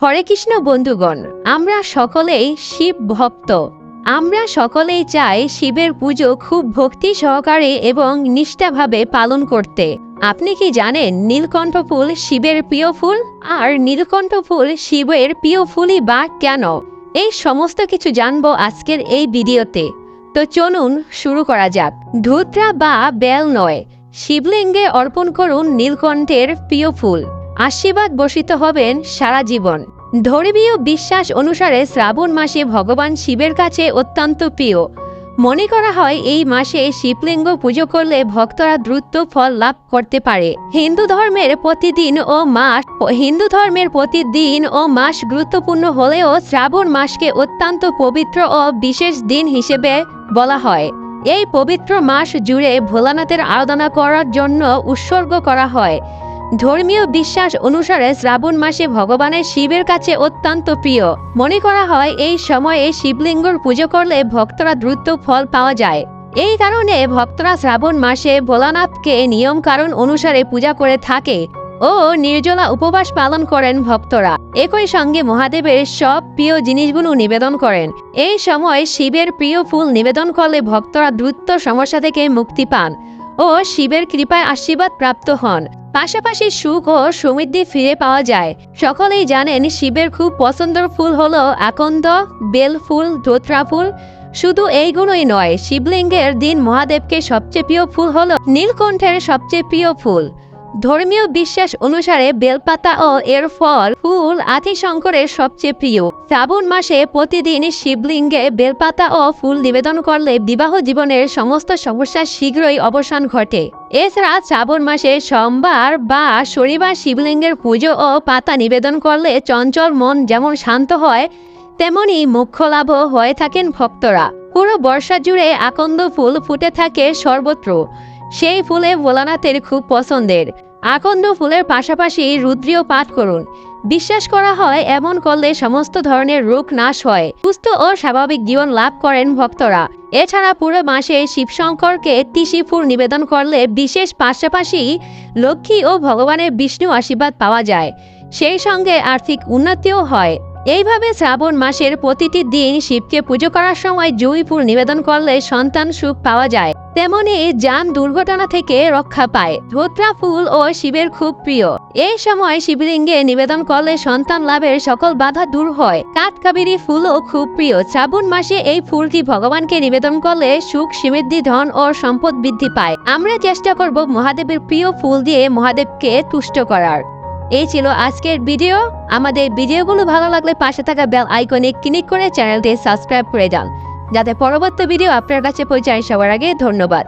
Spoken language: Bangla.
হরে কৃষ্ণ বন্ধুগণ, আমরা সকলেই শিব ভক্ত। আমরা সকলেই চাই শিবের পুজো খুব ভক্তি সহকারে এবং নিষ্ঠাভাবে পালন করতে। আপনি কি জানেন নীলকণ্ঠ ফুল শিবের প্রিয় ফুল? আর নীলকণ্ঠ ফুল শিবের প্রিয় ফুলই বা কেন? এই সমস্ত কিছু জানব আজকের এই ভিডিওতে। তো চলুন শুরু করা যাক। ধুত্রা বা বেল নয়, শিবলিঙ্গে অর্পণ করুন নীলকণ্ঠের প্রিয় ফুল। আশীর্বাদ বর্ষিত হবেন সারা জীবন। ধর্মীয় বিশ্বাস অনুসারে শ্রাবণ মাসে ভগবান শিবের কাছে অত্যন্ত প্রিয়। মনে করা হয় এই মাসে শিবলিঙ্গ পুজো করলে ভক্তরা দ্রুত ফল লাভ করতে পারে। হিন্দু ধর্মের প্রতিদিন ও মাস, হিন্দু ধর্মের প্রতিদিন ও মাস গুরুত্বপূর্ণ হলেও শ্রাবণ মাসকে অত্যন্ত পবিত্র ও বিশেষ দিন হিসেবে বলা হয়। এই পবিত্র মাস জুড়ে ভোলানাথের আরাধনা করার জন্য উৎসর্গ করা হয়। ধর্মীয় বিশ্বাস অনুসারে শ্রাবণ মাসে ভগবানের শিবের কাছে অত্যন্ত প্রিয়। মনে করা হয়, এই সময়ে শিবলিঙ্গর পুজো করলে ভক্তরা দ্রুত ফল পাওয়া যায়। এই কারণে ভক্তরা শ্রাবণ মাসে ভোলানাথকে নিয়ম কারণ অনুসারে পূজা করে থাকে ও নির্জলা উপবাস পালন করেন ভক্তরা। একই সঙ্গে মহাদেবের সব প্রিয় জিনিসগুলো নিবেদন করেন। এই সময় শিবের প্রিয় ফুল নিবেদন করলে ভক্তরা দ্রুত সমস্যা থেকে মুক্তি পান। ও শিবের কৃপায় আশীর্বাদ প্রাপ্ত হন। পাশাপাশি সুখ ও সমৃদ্ধি ফিরে পাওয়া যায়। সকলেই জানেন শিবের খুব পছন্দের ফুল হল আকন্দ, বেল ফুল, ধোত্রা ফুল। শুধু এইগুলোই নয়, শিবলিঙ্গের দিন মহাদেবকে সবচেয়ে প্রিয় ফুল হল নীলকণ্ঠের সবচেয়ে প্রিয় ফুল। ধর্মীয় বিশ্বাস অনুসারে বেলপাতা ও এর ফল, ফুল, আতিশঙ্করের সবচেয়ে প্রিয়। শ্রাবণ মাসে প্রতিদিন শিবলিঙ্গে বেলপাতা ও ফুল নিবেদন করলে বিবাহ জীবনের সমস্ত সমস্যার শীঘ্রই অবসান ঘটে। এছাড়া শ্রাবণ মাসে সোমবার বা শনিবার শিবলিঙ্গের পুজো ও পাতা নিবেদন করলে চঞ্চল মন যেমন শান্ত হয়, তেমনি মুখ্য লাভও হয়ে থাকেন ভক্তরা। পুরো বর্ষা জুড়ে আকন্দ ফুল ফুটে থাকে সর্বত্র। সেই ফুলে ভোলানাথের খুব পছন্দের। আকন্দ ফুলের পাশাপাশি রুদ্রীয় পাঠ করুন। বিশ্বাস করা হয়, এমন করলে সমস্ত ধরনের রোগ নাশ হয়। সুস্থ ও স্বাভাবিক জীবন লাভ করেন ভক্তরা। এছাড়া পুরো মাসে শিবশঙ্করকে তিসি ফুল নিবেদন করলে বিশেষ পাশাপাশি লক্ষ্মী ও ভগবানের বিষ্ণু আশীর্বাদ পাওয়া যায়। সেই সঙ্গে আর্থিক উন্নতিও হয়। এইভাবে শ্রাবণ মাসের প্রতিটি দিন শিবকে পুজো করার সময় জুই ফুল নিবেদন করলে সন্তান সুখ পাওয়া যায়। তেমনি যান দুর্ঘটনা থেকে রক্ষা পায়। ধোত্রা ফুল ও শিবের খুব প্রিয়। এই সময় শিবলিঙ্গে নিবেদন করলে সন্তান লাভের সকল বাধা দূর হয়। কাঠকাবেরি ফুলও খুব প্রিয়। শ্রাবণ মাসে এই ফুলটি ভগবানকে নিবেদন করলে সুখ, সমৃদ্ধি, ধন ও সম্পদ বৃদ্ধি পায়। আমরা চেষ্টা করব মহাদেবের প্রিয় ফুল দিয়ে মহাদেবকে তুষ্ট করার। এই ছিল আজকের ভিডিও। আমাদের ভিডিওগুলো ভালো লাগলে পাশে থাকা বেল আইকনে ক্লিক করে চ্যানেলটি সাবস্ক্রাইব করে যান। যাতে পরবর্তী ভিডিও আপনার কাছে পৌঁছায় সবার আগে ধন্যবাদ।